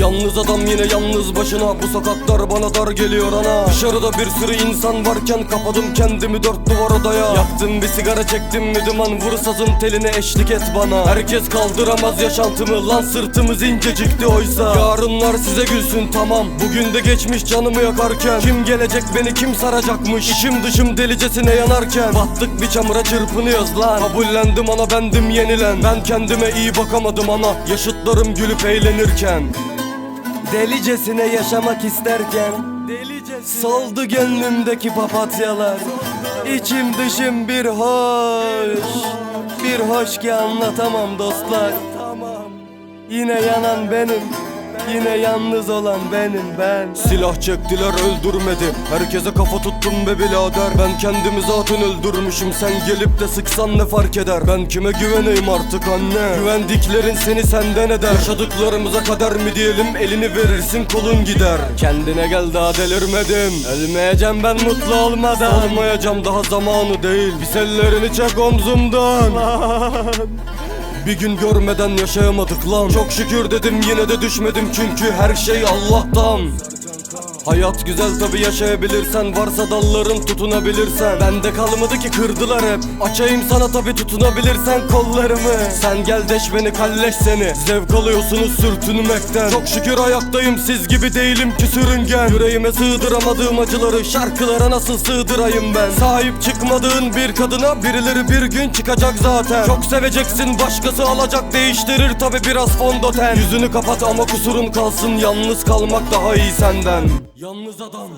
Yalnız adam yine yalnız başına. Bu sokaklar bana dar geliyor ana. Dışarıda bir sürü insan varken Kapadım kendimi dört duvar odaya. Yaktım bir sigara çektim mi duman. Vur sazın teline eşlik et bana. Herkes kaldıramaz yaşantımı. Lan sırtımız incecikti oysa. Yarınlar size gülsün tamam. Bugün de geçmiş canımı yakarken. Kim gelecek beni kim saracakmış? İçim dışım delicesine yanarken. Battık bir çamura çırpınıyoruz lan. Kabullendim ana bendim yenilen. Ben kendime iyi bakamadım ana. Yaşıtlarım gülüp eğlenirken Delicesine yaşamak isterken Soldu gönlümdeki papatyalar. İçim dışım bir hoş Bir hoş ki anlatamam dostlar. Yine yanan benim Yine yalnız olan benim ben. Silah çektiler öldürmedi Herkese kafa tuttum be birader. Ben kendimi zaten öldürmüşüm. Sen gelip de sıksan ne fark eder? Ben kime güveneyim artık anne? Güvendiklerin seni senden eder. Yaşadıklarımıza kader mi diyelim? Elini verirsin kolun gider. Kendine gel daha delirmedim. Ölmeyeceğim ben mutlu olmadan. Olmayacağım daha zamanı değil. Pis ellerini çek omzumdan bir gün görmeden yaşayamadık lan. Çok şükür dedim yine de düşmedim çünkü her şey Allah'tan Hayat güzel tabi yaşayabilirsen Varsa dalların tutunabilirsen. Bende kalmadı ki kırdılar hep. Açayım sana tabi tutunabilirsen kollarımı. Sen gel deş beni kalleş seni. Zevk alıyorsunuz sürtünmekten. Çok şükür ayaktayım siz gibi değilim ki sürüngen. Yüreğime sığdıramadığım acıları Şarkılara nasıl sığdırayım ben? Sahip çıkmadığın bir kadına Birileri bir gün çıkacak zaten. Çok seveceksin başkası alacak Değiştirir tabi biraz fondöten. Yüzünü kapat ama kusurun kalsın Yalnız kalmak daha iyi senden Yalnız adam